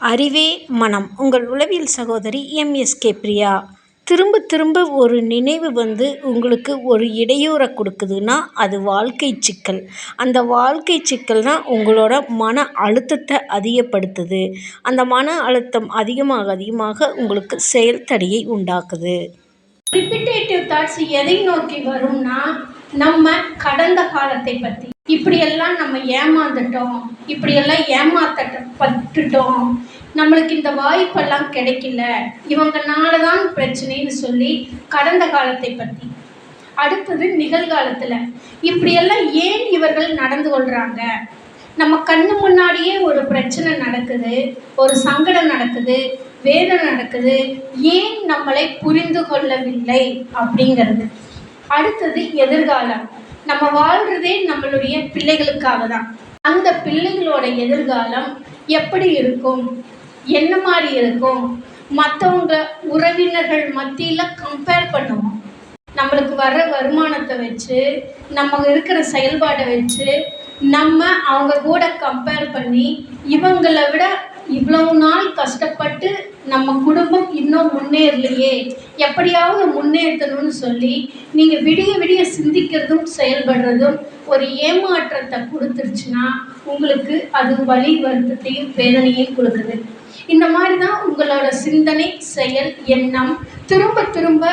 அறிவே மனம். உங்கள் உளவியல் சகோதரி எம்எஸ்கே பிரியா. திரும்ப திரும்ப ஒரு நினைவு வந்து உங்களுக்கு ஒரு இடையூறை கொடுக்குதுன்னா அது வாழ்க்கை சிக்கல். அந்த வாழ்க்கை சிக்கல் தான் உங்களோட மன அழுத்தத்தை அதிகப்படுத்துது. அந்த மன அழுத்தம் அதிகமாக அதிகமாக உங்களுக்கு செயல் தடையை உண்டாக்குது. ரிப்பிட்டேட்டிவ் தாட்ஸ் எதை நோக்கி வரும்னா நம்ம கடந்த காலத்தை பற்றி இப்படியெல்லாம் நம்ம ஏமாந்துட்டோம். இப்படியெல்லாம் ஏமாத்தப்பட்டுட்டோம். நம்மளுக்கு இந்த வாய்ப்பெல்லாம் கிடைக்கல. இவங்கனால தான் பிரச்சனைன்னு சொல்லி கடந்த காலத்தை பற்றி அடுத்தது நிகழ்காலத்தில். இப்படியெல்லாம் ஏன் இவர்கள் நடந்து கொள்கிறாங்க நம்ம கண்ணு முன்னாடியே ஒரு பிரச்சனை நடக்குது ஒரு சங்கடம் நடக்குது வேதனை நடக்குது. ஏன் நம்மளை புரிந்து கொள்ளவில்லை? அப்படிங்கிறது. அடுத்தது எதிர்காலம். நம்ம வாழ்றதே நம்மளுடைய பிள்ளைகளுக்காக தான் அந்த பிள்ளைகளோட எதிர்காலம் எப்படி இருக்கும்? என்ன மாதிரி இருக்கும்? மற்றவங்க உறவினர்கள் மத்தியில் கம்பேர் பண்ணுவோம். நம்மளுக்கு வர வருமானத்தை வச்சு நம்ம இருக்கிற செயல்பாடை வச்சு நம்ம அவங்க கூட கம்பேர் பண்ணி இவங்களை விட இவ்வளவு நாள் கஷ்டப்பட்டு நம்ம குடும்பம் இன்னும் முன்னேறலையே. எப்படியாவது முன்னேற்றணும்னு சொல்லி நீங்கள் விடிய விடிய சிந்திக்கிறதும் செயல்படுறதும் ஒரு ஏமாற்றத்தை கொடுத்துருச்சுன்னா உங்களுக்கு அது வழி வருத்தத்தையும் வேதனையும் கொடுக்குது. இந்த மாதிரி தான் உங்களோட சிந்தனை செயல் எண்ணம் திரும்ப திரும்ப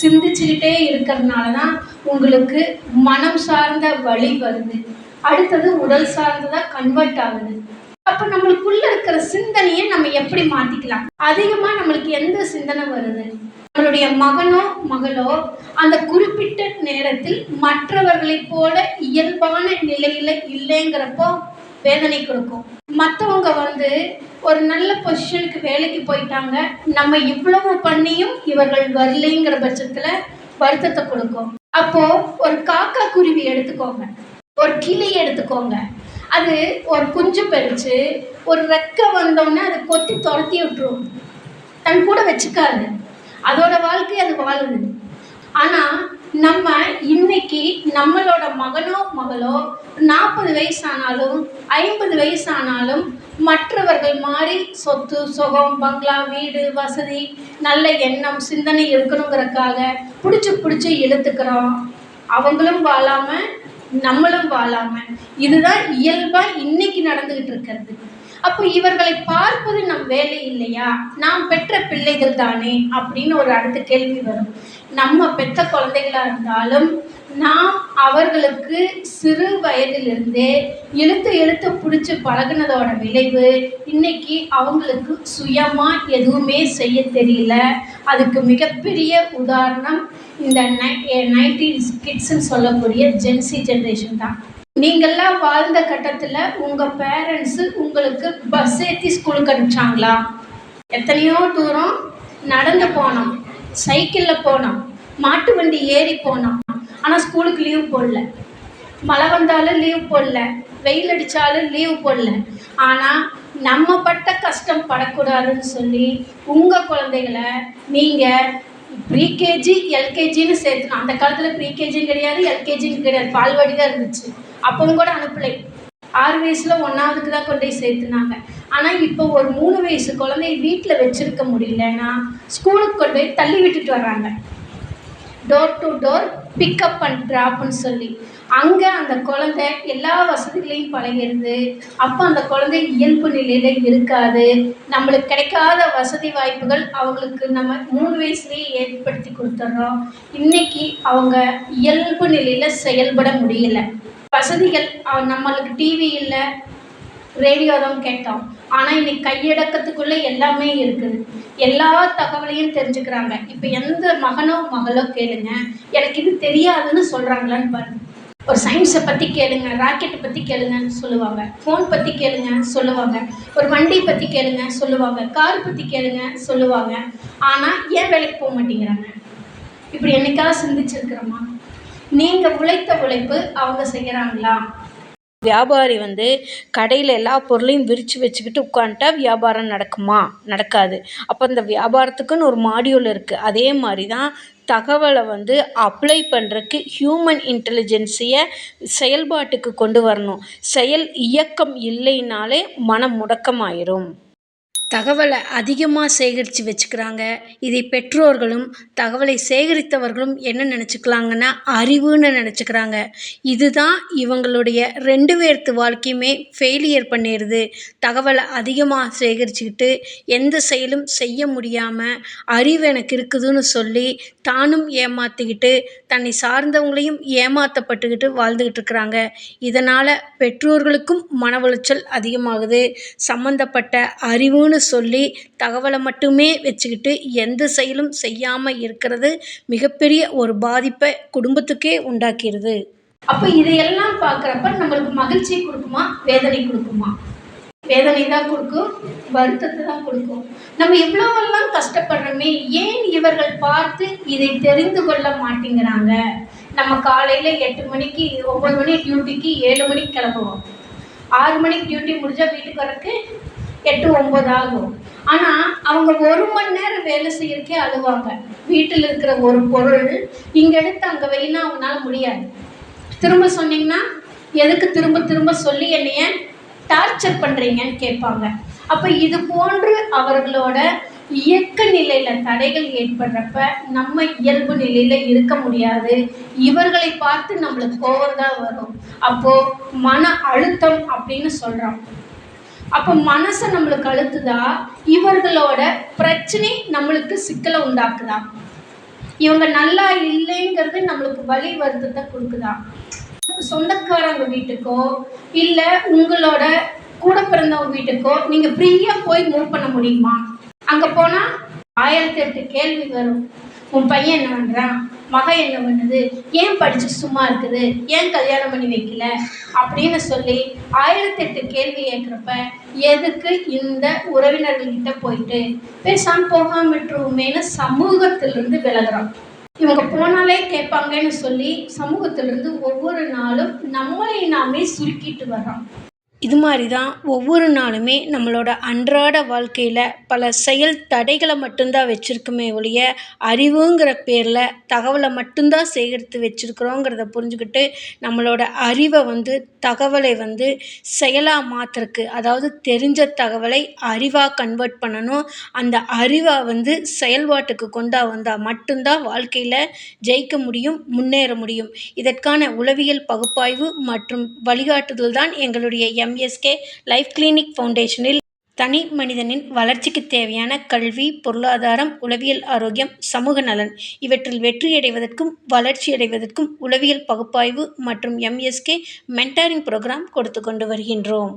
சிந்திச்சுக்கிட்டே இருக்கிறதுனால தான் உங்களுக்கு மனம் சார்ந்த வழி வருது. அடுத்தது உடல் சார்ந்ததாக கன்வெர்ட் ஆகுது. அப்போ நம்மளுக்குள்ளே இருக்கிற எப்படி மாற்றிக்கலாம் அதிகமாக நம்மளுக்கு எந்த சிந்தனை வருது? நம்மளுடைய மகனோ மகளோ அந்த குறிப்பிட்ட நேரத்தில் மற்றவர்களைப் போல இயல்பான நிலையில் இல்லைங்கிறப்போ வேதனை கொடுக்கும். மற்றவங்க வந்து ஒரு நல்ல பொசிஷனுக்கு வேலைக்கு போயிட்டாங்க. நம்ம இவ்வளவு பண்ணியும் இவர்கள் வரலைங்கிற பட்சத்தில் வருத்தத்தை கொடுக்கும். அப்போ ஒரு காக்கா குருவி எடுத்துக்கோங்க. ஒரு கிளி எடுத்துக்கோங்க. அது ஒரு குஞ்சு பறித்து ஒரு ரெக்கை வந்தோடனே அதை கொத்தி துரத்தி விட்டுரும். தன் கூட வச்சுக்காது. அதோட வாழ்க்கை அது வாழுது. ஆனால் நம்ம இன்னைக்கு நம்மளோட மகனோ மகளோ நாற்பது வயசானாலும் ஐம்பது வயசானாலும் மற்றவர்கள் மாதிரி சொத்து சுகம் பங்களா வீடு வசதி நல்ல எண்ணம் சிந்தனை இருக்கணுங்கிறதுக்காக பிடிச்சி பிடிச்சி இழுத்துக்கிறோம். அவங்களும் வாழாமல் நம்மளும் வாழாம இதுதான் இயல்பா இன்னைக்கு நடந்துகிட்டு இருக்கிறது. அப்போ இவர்களை பார்ப்பது நம் வேலை இல்லையா? நாம் பெற்ற பிள்ளைகள் தானே? அப்படின்னு ஒரு அடுத்த கேள்வி வரும். நம்ம பெற்ற குழந்தைகளா இருந்தாலும் நாம் அவர்களுக்கு சிறு வயதிலிருந்தே இழுத்து இழுத்து பிடிச்சி பழகினதோட விளைவு இன்னைக்கு அவங்களுக்கு சுயமாக எதுவுமே செய்ய தெரியல. அதுக்கு மிகப்பெரிய உதாரணம் இந்த நை நைன்டீன் கிட்ஸ்ன்னு சொல்லக்கூடிய ஜென்சி ஜென்ரேஷன் தான். நீங்கள்லாம் வாழ்ந்த கட்டத்தில் உங்கள் பேரண்ட்ஸு உங்களுக்கு பஸ் ஏற்றி ஸ்கூலுக்கு அனுப்பிச்சாங்களா? எத்தனையோ தூரம் நடந்து போனோம் சைக்கிளில் போனோம் மாட்டு வண்டி ஏறி போனோம். ஆனால் ஸ்கூலுக்கு லீவ் போடல. மழை வந்தாலும் லீவ் போடல. வெயில் அடித்தாலும் லீவ் போடல. ஆனால் நம்ம பட்ட கஷ்டம் படக்கூடாதுன்னு சொல்லி உங்கள் குழந்தைகளை நீங்கள் ப்ரீகேஜி எல்கேஜின்னு சேர்த்துணும் அந்த காலத்தில் ப்ரீகேஜின்னு கிடையாது எல்கேஜின்னு கிடையாது. பால்வாடி தான் இருந்துச்சு. அப்பவும் கூட அனுப்பலை. ஆறு வயசில் ஒன்றாவதுக்கு தான் கொண்டு போய் சேர்த்துனாங்க. ஆனால் இப்போ ஒரு மூணு வயசு குழந்தைய வீட்டில் வச்சுருக்க முடியலன்னா ஸ்கூலுக்கு கொண்டு போய் தள்ளி விட்டுட்டு வர்றாங்க. Door to door pickup and ட்ராப்னு சொல்லி. அங்கே அந்த குழந்தை எல்லா வசதிகளையும் பழகிறது. அப்போ அந்த குழந்தை இயல்பு நிலையில் இருக்காது. நம்மளுக்கு கிடைக்காத வசதி வாய்ப்புகள் அவங்களுக்கு நம்ம மூணு வயசுலேயே ஏற்படுத்தி கொடுத்துட்றோம் இன்றைக்கி அவங்க இயல்பு நிலையில் செயல்பட முடியல. வசதிகள் நம்மளுக்கு டிவி இல்லை ரேடியோ தான் கேட்டோம். ஆனால் இன்னைக்கு கையடக்கத்துக்குள்ளே எல்லாமே இருக்குது. எல்லா தகவலையும் தெரிஞ்சுக்கிறாங்க. இப்போ எந்த மகனோ மகளோ கேளுங்க. எனக்கு இது தெரியாதுன்னு சொல்கிறாங்களான்னு பாருங்க. ஒரு சயின்ஸை பற்றி கேளுங்க ராக்கெட்டை பற்றி கேளுங்கன்னு சொல்லுவாங்க. ஃபோன் பற்றி கேளுங்க சொல்லுவாங்க. ஒரு வண்டி பற்றி கேளுங்க சொல்லுவாங்க. கார் பற்றி கேளுங்க சொல்லுவாங்க. ஆனால் ஏன் வேலைக்கு போக மாட்டேங்கிறாங்க? இப்படி என்னைக்காவது சிந்திச்சிருக்கிறோமா? நீங்கள் உழைத்த உழைப்பு அவங்க செய்கிறாங்களா வியாபாரி வந்து கடையில் எல்லா பொருளையும் விரித்து வச்சுக்கிட்டு உட்காந்துட்டா வியாபாரம் நடக்குமா? நடக்காது. அப்போ இந்த வியாபாரத்துக்குன்னு ஒரு மாடியூல் இருக்குது அதே மாதிரி தான் தகவலை வந்து அப்ளை பண்ணுறக்கு ஹியூமன் இன்டெலிஜென்ஸியை செயல்பாட்டுக்கு கொண்டு வரணும். செயல் இயக்கம் இல்லைனாலே மனம் முடக்கமாயிரும். தகவலை அதிகமாக சேகரித்து வச்சுக்கிறாங்க. இதை பெற்றோர்களும் தகவலை சேகரித்தவர்களும் என்ன நினச்சிக்கலாங்கன்னா அறிவுன்னு நினச்சிக்கிறாங்க. இதுதான் இவங்களுடைய ரெண்டு பேர்த்து வாழ்க்கையுமே ஃபெயிலியர் பண்ணிடுது தகவலை அதிகமாக சேகரிச்சுக்கிட்டு எந்த செயலும் செய்ய முடியாமல் அறிவு எனக்கு இருக்குதுன்னு சொல்லி தானும் ஏமாற்றிக்கிட்டு தன்னை சார்ந்தவங்களையும் ஏமாற்றப்பட்டுக்கிட்டு வாழ்ந்துக்கிட்டு இருக்கிறாங்க. இதனால் பெற்றோர்களுக்கும் மன உளைச்சல் அதிகமாகுது. சம்மந்தப்பட்ட அறிவுன்னு சொல்லி தகவலை மட்டுமே வச்சுக்கிட்டு எந்த செயலும் செய்யாமல் இருக்கிறது மிகப்பெரிய ஒரு பாதிப்பை குடும்பத்துக்கே உண்டாக்கிடுது அப்போ இதையெல்லாம் பார்க்குறப்ப நம்மளுக்கு மகிழ்ச்சி கொடுக்குமா? வேதனை கொடுக்குமா? வேதனை தான் கொடுக்கும் வருத்தத்தை தான் கொடுக்கும். நம்ம எவ்வளோவெல்லாம் கஷ்டப்படுறோமே ஏன் இவர்கள் பார்த்து இதை தெரிந்து கொள்ள மாட்டேங்கிறாங்க? நம்ம காலையில் எட்டு மணிக்கு ஒம்பது மணி டியூட்டிக்கு ஏழு மணிக்கு கிளம்புவோம். ஆறு மணிக்கு டியூட்டி முடிஞ்சால் வீட்டுக்கு வரக்கு எட்டு ஒம்பது ஆகும். ஆனால் அவங்க ஒரு மணி நேரம் வேலை செய்யறக்கே அழுவாங்க. வீட்டில் இருக்கிற ஒரு பொருள் இங்கே எடுத்து அங்கே வைனா அவங்களால முடியாது. திரும்ப சொன்னீங்கன்னா எதுக்கு திரும்ப திரும்ப சொல்லி என்னைய டார்ச்சர் பண்ணுறீங்கன்னு கேட்பாங்க. அப்போ இது போன்று அவர்களோட இயக்க நிலையில் தடைகள் ஏற்படுறப்ப நம்ம இயல்பு நிலையில் இருக்க முடியாது. இவர்களை பார்த்து நம்மளுக்கு கோவம் தான் வரும். அப்போது மன அழுத்தம் அப்படின்னு சொல்கிறோம் அப்போ மனசை நம்மளுக்கு அழுத்துதா? இவர்களோட பிரச்சனை நம்மளுக்கு சிக்கலை உண்டாக்குதா? இவங்க நல்லா இல்லைங்கிறது நம்மளுக்கு வழி வருத்தத்தை கொடுக்குதா? சொந்தக்காரங்க வீட்டுக்கோ இல்லை உங்களோட கூட பிறந்தவங்க வீட்டுக்கோ நீங்கள் ஃப்ரீயாக போய் மூவ் பண்ண முடியுமா? அங்கே போனால் ஆயிரத்தி எட்டு கேள்வி வரும். உன் பையன் என்ன பண்ணுறான் மகன் என்ன பண்ணுது ஏன் படிச்சுட்டு சும்மா இருக்குது? ஏன் கல்யாணம் பண்ணி வைக்கல? அப்படின்னு சொல்லி ஆயிரத்தெட்டு கேள்வி கேட்குறப்ப எதுக்கு இந்த உறவினர்கள்கிட்ட போயிட்டு பேசாமல் போகாம விட்டுருவோமேனு சமூகத்திலிருந்து விலகிறோம் இவங்க போனாலே கேட்பாங்கன்னு சொல்லி சமூகத்திலிருந்து ஒவ்வொரு நாளும் நம்மளை நாமே சுருக்கிட்டு வர்றோம் இது மாதிரி தான் ஒவ்வொரு நாளுமே நம்மளோட அன்றாட வாழ்க்கையில் பல செயல் தடைகளை மட்டும்தான் வச்சுருக்குமே ஒழிய அறிவுங்கிற பேரில் தகவலை மட்டும்தான் சேகரித்து வச்சுருக்குறோங்கிறத புரிஞ்சுக்கிட்டு நம்மளோட அறிவை வந்து தகவலை வந்து செயலாக மாற்றுறக்கு அதாவது தெரிஞ்ச தகவலை அறிவாக கன்வெர்ட் பண்ணணும். அந்த அறிவை வந்து செயல்பாட்டுக்கு கொண்டா வந்தால் மட்டும்தான் வாழ்க்கையில் ஜெயிக்க முடியும் முன்னேற முடியும். இதற்கான உளவியல் பகுப்பாய்வு மற்றும் வழிகாட்டுதல் தான் எங்களுடைய எம். எம்எஸ்கே லைஃப் கிளினிக் ஃபவுண்டேஷனில் தனி மனிதனின் வளர்ச்சிக்கு தேவையான கல்வி பொருளாதாரம் உளவியல் ஆரோக்கியம் சமூக நலன் இவற்றில் வெற்றியடைவதற்கும் வளர்ச்சியடைவதற்கும் உளவியல் பகுப்பாய்வு மற்றும் எம்எஸ்கே மென்டாரிங் ப்ரோக்ராம் கொடுத்து கொண்டு வருகின்றோம்.